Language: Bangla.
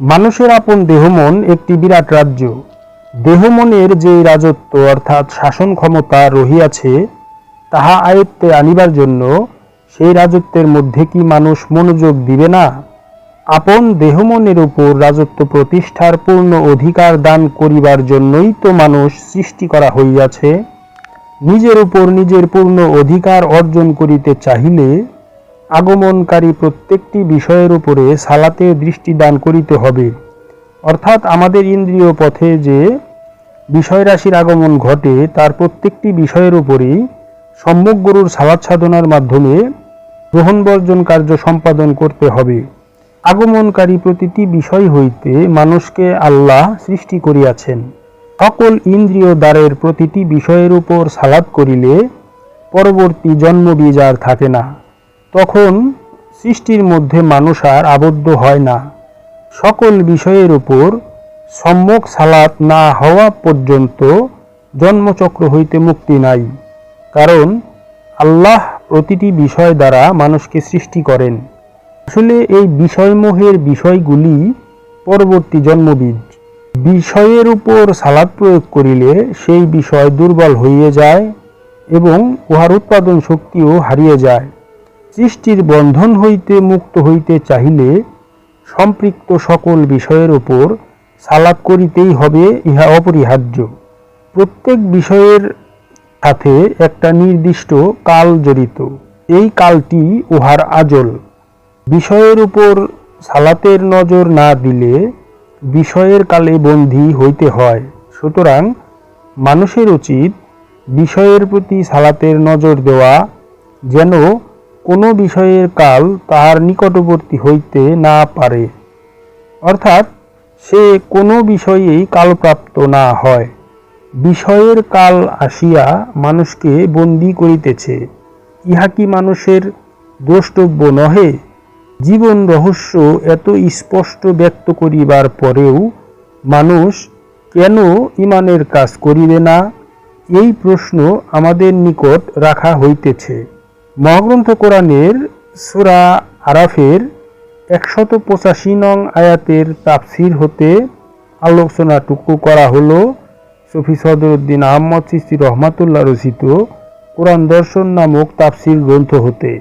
মানুষের আপন দেহমন একটি বিরাট রাজ্য। দেহমনের যে রাজত্ব অর্থাৎ শাসন ক্ষমতা রহিয়াছে, তাহা আয়ত্তে আনিবার জন্য সেই রাজত্বের মধ্যে কি মানুষ মনোযোগ দিবে না? আপন দেহমনের উপর রাজত্ব প্রতিষ্ঠার পূর্ণ অধিকার দান করিবার জন্যই তো মানুষ সৃষ্টি করা হইয়াছে। নিজের উপর নিজের পূর্ণ অধিকার অর্জন করিতে চাহিলে আগমনকারী প্রত্যেকটি বিষয়ের উপরে সালাতে দৃষ্টি দান করিতে হবে। অর্থাৎ আমাদের ইন্দ্রিয় পথে যে বিষয়রাশির আগমন ঘটে, তার প্রত্যেকটি বিষয়ের উপরেই সম্যক গুরুর সালাদ সাধনার মাধ্যমে গ্রহণ বর্জন কার্য সম্পাদন করতে হবে। আগমনকারী প্রতিটি বিষয় হইতে মানুষকে আল্লাহ সৃষ্টি করিয়াছেন। সকল ইন্দ্রিয় দ্বারের প্রতিটি বিষয়ের উপর সালাদ করিলে পরবর্তী জন্মবীজ আর থাকে না। তখন সৃষ্টির মধ্যে মানুষ আর আবদ্ধ হয় না। সকল বিষয়ের উপর সম্যক সালাত না হওয়া পর্যন্ত জন্মচক্র হইতে মুক্তি নাই। কারণ আল্লাহ প্রতিটি বিষয় দ্বারা মানুষকে সৃষ্টি করেন। আসলে এই বিষয়মোহের বিষয়গুলি পরবর্তী জন্মবীজ। বিষয়ের উপর সালাদ প্রয়োগ করিলে সেই বিষয় দুর্বল হইয়া যায় এবং উহার উৎপাদন শক্তিও হারিয়ে যায়। সৃষ্টির বন্ধন হইতে মুক্ত হইতে চাহিলে সম্পৃক্ত সকল বিষয়ের উপর সালাদ করিতেই হবে, ইহা অপরিহার্য। প্রত্যেক বিষয়ের সাথে একটা নির্দিষ্ট কাল জড়িত। এই কালটি উহার আজল। বিষয়ের উপর সালাতের নজর না দিলে বিষয়ের কালে বন্দী হইতে হয়। সুতরাং মানুষের উচিত বিষয়ের প্রতি সালাতের নজর দেওয়া যেন কোনো বিষয়ের কাল তাহার নিকটবর্তী হইতে না পারে। অর্থাৎ সে কোনো বিষয়েই কালপ্রাপ্ত না হয়। বিষয়ের কাল আসিয়া মানুষকে বন্দী করিতেছে। ইহা কি মানুষের দ্রষ্টব্য নহে? জীবন রহস্য এত স্পষ্ট ব্যক্ত করিবার পরেও মানুষ কেন ইমানের কাজ করিবে না? এই প্রশ্ন আমাদের নিকট রাখা হইতেছে। মহাগ্রন্থ কোরআনের সুরা আরাফের একশত পঁচাশি নং আয়াতের তাফসির হতে আলোচনাটুকু করা হল সফি সদরুদ্দিন আহমদ সিস্তি রহমাতুল্লাহ রচিত কোরআন দর্শন নামক তাফসির গ্রন্থ হতে।